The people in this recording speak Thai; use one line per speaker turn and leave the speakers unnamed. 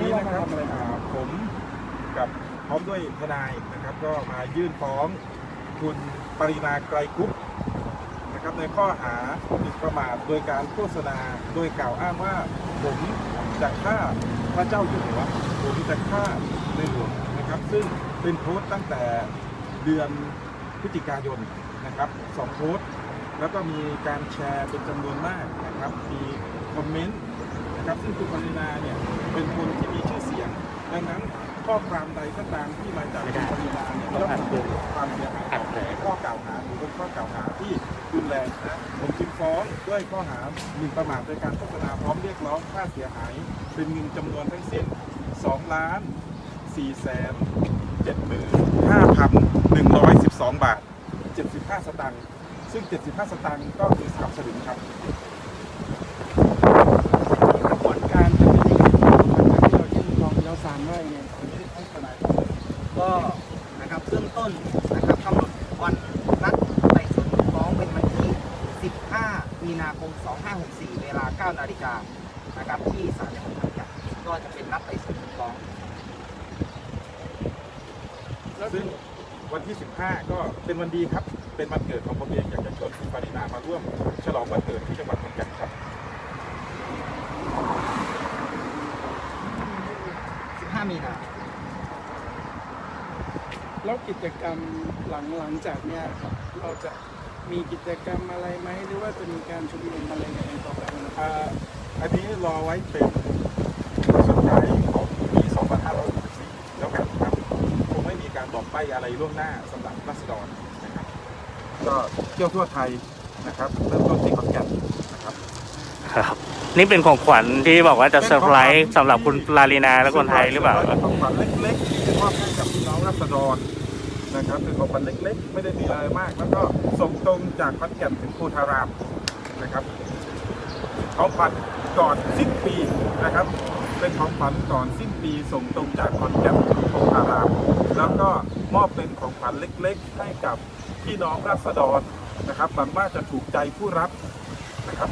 นี้นะครับผมกับพร้อมด้วยทนายนะครับ ก็มายื่นฟ้องคุณปรินาไกรคุปนะครับในข้อหาหมิ่นประมาทโดยการโฆษณาโดยกล่าวอ้างว่าผมจะฆ่าพระเจ้าอยู่หัวผมจะฆ่าในหลวงนะครับ ซึ่งเป็นโพสต์ตั้งแต่เดือนพฤศจิกายนนะครับสองโพสต์ แล้วก็มีการแชร์เป็นจำนวนมากนะครับ มีคอมเมนต์ นะครับซึ่งคุณปรินาเนี่ยเป็นคนที่มีชื่อเสียง ดังนั้นข้อความใดก็ตามที่มาจากคุณปรินาเนี่ยย่อมเป็นความเสียหายต่อข้อกล่าวหาหรือเป็นข้อกล่าวหาที่รุนแรงนะผมจึงฟ้องด้วยข้อหาหมิ่นประมาทโดยการโฆษณาพร้อมเรียกร้องค่าเสียหาย เป็นเงินจำนวนทั้งสิ้น2ล้าน4แสน75,112 บาท 75 สตางค์ซึ่ง 75 สตางค์ก็คือ3สลึงครับ
กระบวนการจะเป็นยังไงหลังจากที่เรายื่นฟ้องแล้วศาลว่ายังไง
วันนี้ให้ทนาย
ก็นะครับ เบื้องต้นนะครับกำหนดวันนัดไต่สวนมูลฟ้องเป็นวันที่ 15 มีนาคม 2564 เวลา 9 นาฬิกานะครับที่ศาลจังหวัดขอนแก่นก็จะเป็นนัดไต่สวนมูลฟ้อง
ซึ่งวันที่ 15 ก็เป็นวันดีครับ เป็นวันเกิดของผมเองอยากจะชวนคุณปรินามาร่วม ฉลองวันเกิดที่จังหวัดขอนแก่นครับ
15 มีนา
แล้วกิจกรรมหลังหลังจากเนี้ยครับเราจะมีกิจกรรมอะไรไหมหรือว่าจะมีการชุมนุมอะไรกันในต่อไปไหมครับ
อ่าอันนี้รอไว้เป็นสุดท้ายของปี2564แล้วกันครับคงไม่มีการบอกใบอะไรล่วงหน้าสำหรับรัษฎรนะครับ ก็เที่ยวทั่วไทยนะครับเริ่มต้นที่ขอนแก่นนะครับ
ครับ นี่เป็นของขวัญที่บอกว่าจะเซอร์ไพรส์สำหรับคุณลาลีนาและคนไทยหรือเปล่า
เป็นของขวัญเล็กๆที่ มอบให้กับพี่น้องรัษฎรนะครับเป็นของขวัญเล็กๆ ไม่ได้มีอะไรมาก แล้วก็ส่งตรงจากขอนแก่นถึงโพธารามนะครับของขวัญก่อนสิ้นปีนะครับ เป็นของขวัญก่อนสิ้นปีส่งตรงจากขอนแก่นถึงโพธาราม แล้วก็มอบเป็นของขวัญเล็กๆ ให้กับพี่น้องรัษฎรนะครับหวังว่าจะถูกใจผู้รับนะครับ